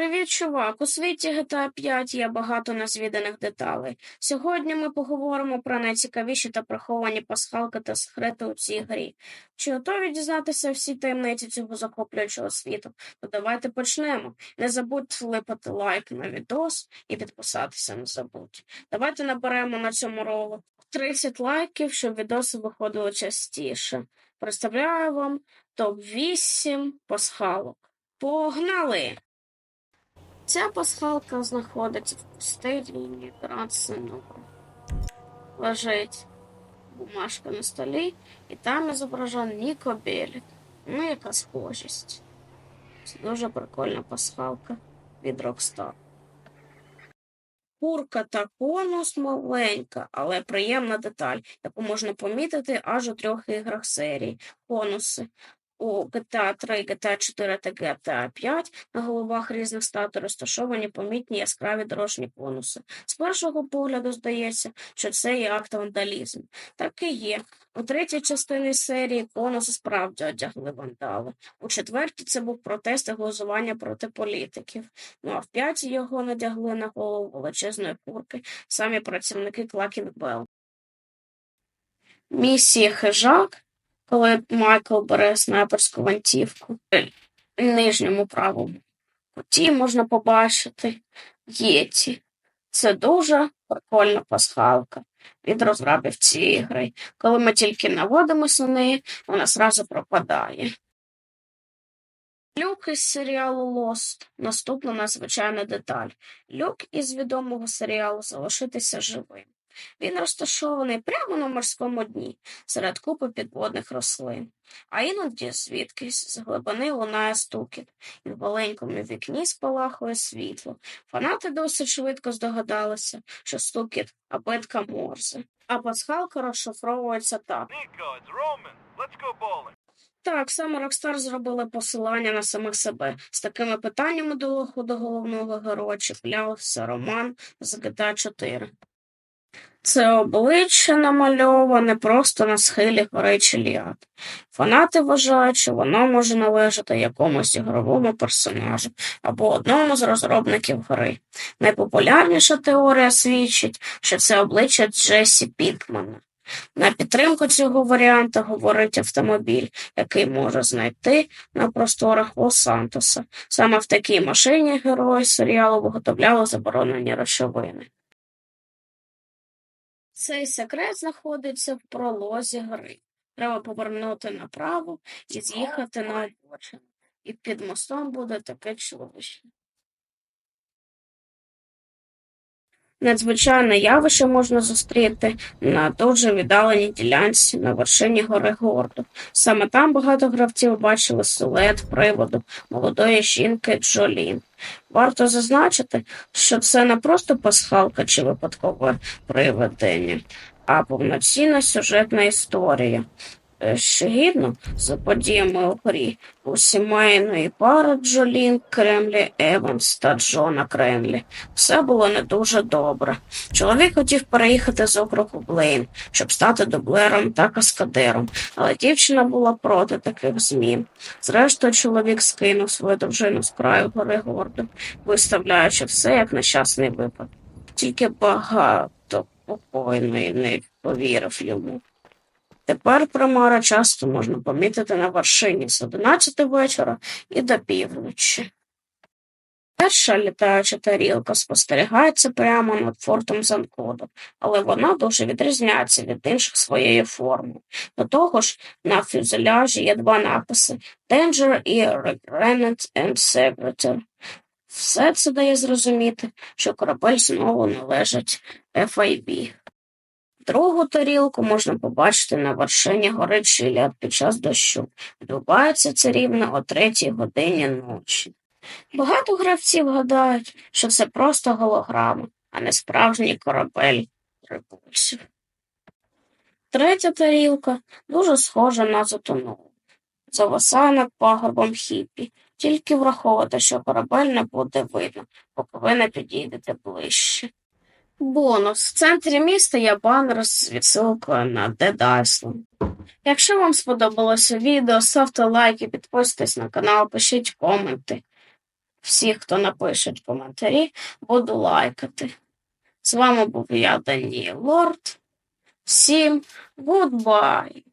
Привіт, чувак! У світі GTA 5 є багато незвіданих деталей. Сьогодні ми поговоримо про найцікавіші та приховані пасхалки та секрети у цій грі. Чи готові дізнатися всі таємниці цього захоплюючого світу? То давайте почнемо. Не забудьте влипати лайк на відос і підписатися не забудь. Давайте наберемо на цьому ролику 30 лайків, щоб відоси виходили частіше. Представляю вам топ-8 пасхалок. Погнали! Ця пасхалка знаходиться в пустелі Грацину. Лежить бумажка на столі, і там зображений Ніко Белік. Ну, яка схожість. Це дуже прикольна пасхалка від Rockstar. Курка та конус маленька, але приємна деталь, яку можна помітити аж у трьох іграх серії. Конуси у GTA 3, GTA 4 та GTA 5 на головах різних статуй розташовані помітні яскраві дорожні конуси. З першого погляду здається, що це є акт вандалізму. Так і є. У третій частині серії конуси справді одягли вандали. У четвертій це був протест і голосування проти політиків. Ну а в п'ятій його надягли на голову величезної курки самі працівники Клакінг Белл. Місія хижак коли Майкл бере снайперську гвинтівку. В нижньому правому куті можна побачити єті. Це дуже прикольна пасхалка від розрабів цієї гри. Коли ми тільки наводимося на неї, вона зразу пропадає. Люк із серіалу Лост. Наступна надзвичайна деталь. Люк із відомого серіалу Залишитися живим. Він розташований прямо на морському дні, серед купи підводних рослин, а іноді звідкись з глибини лунає стукіт, і в маленькому вікні спалахує світло. Фанати досить швидко здогадалися, що стукіт абетка морзе, а пасхалка розшифровується так. Так, саме Rockstar зробили посилання на самих себе. З такими питаннями до до головного героя чіплявся роман з GTA 4. Це обличчя намальоване просто на схилі гори Челіад. Фанати вважають, що воно може належати якомусь ігровому персонажу або одному з розробників гри. Найпопулярніша теорія свідчить, що це обличчя Джесі Пікмана. На підтримку цього варіанта говорить автомобіль, який може знайти на просторах Лос-Сантоса. Саме в такій машині герої серіалу виготовляли заборонені речовини. Цей секрет знаходиться в пролозі гри. Треба повернути направо і з'їхати на обочину. І під мостом буде таке чудовище. Надзвичайне явище можна зустріти на дуже віддаленій ділянці на вершині гори Гордо. Саме там багато гравців бачили силует приводу молодої жінки Джолін. Варто зазначити, що це не просто пасхалка чи випадкове приведення, а повноцінна сюжетна історія. Е, що гідно за подіями у грі у сімейної пари Джолін Кремлі, Еванс та Джона Кремлі. Все було не дуже добре. Чоловік хотів переїхати з округу Блейн, щоб стати дублером та каскадером, але дівчина була проти таких змін. Зрештою, чоловік скинув свою дружину з краю гори гордо, виставляючи все як нещасний випадок. Тільки багато покойної не повірив йому. Тепер примара часто можна помітити на вершині з 11 вечора і до півночі. Перша літаюча тарілка спостерігається прямо над фортом Занкоду, але вона дуже відрізняється від інших своєю формою. До того ж, на фюзеляжі є два написи Danger і Regret and Secretary. Все це дає зрозуміти, що корабель знову належить FIB. Другу тарілку можна побачити на вершині гори Чиляд під час дощу. Відбувається це рівно о третій годині ночі. Багато гравців гадають, що це просто голограма, а не справжній корабель репульсів. Третя тарілка дуже схожа на затонулу. Зависає над пагорбом хіпі, тільки враховувати, що корабель не буде видно, поки ви не підійдете ближче. Бонус. В центрі міста є банер з відсилкою на Island. Якщо вам сподобалося відео, ставте лайки, підписуйтесь на канал, пишіть коменти. Всі, хто напише коментарі, буду лайкати. З вами був я, Даніел Лорд. Всім гудбай!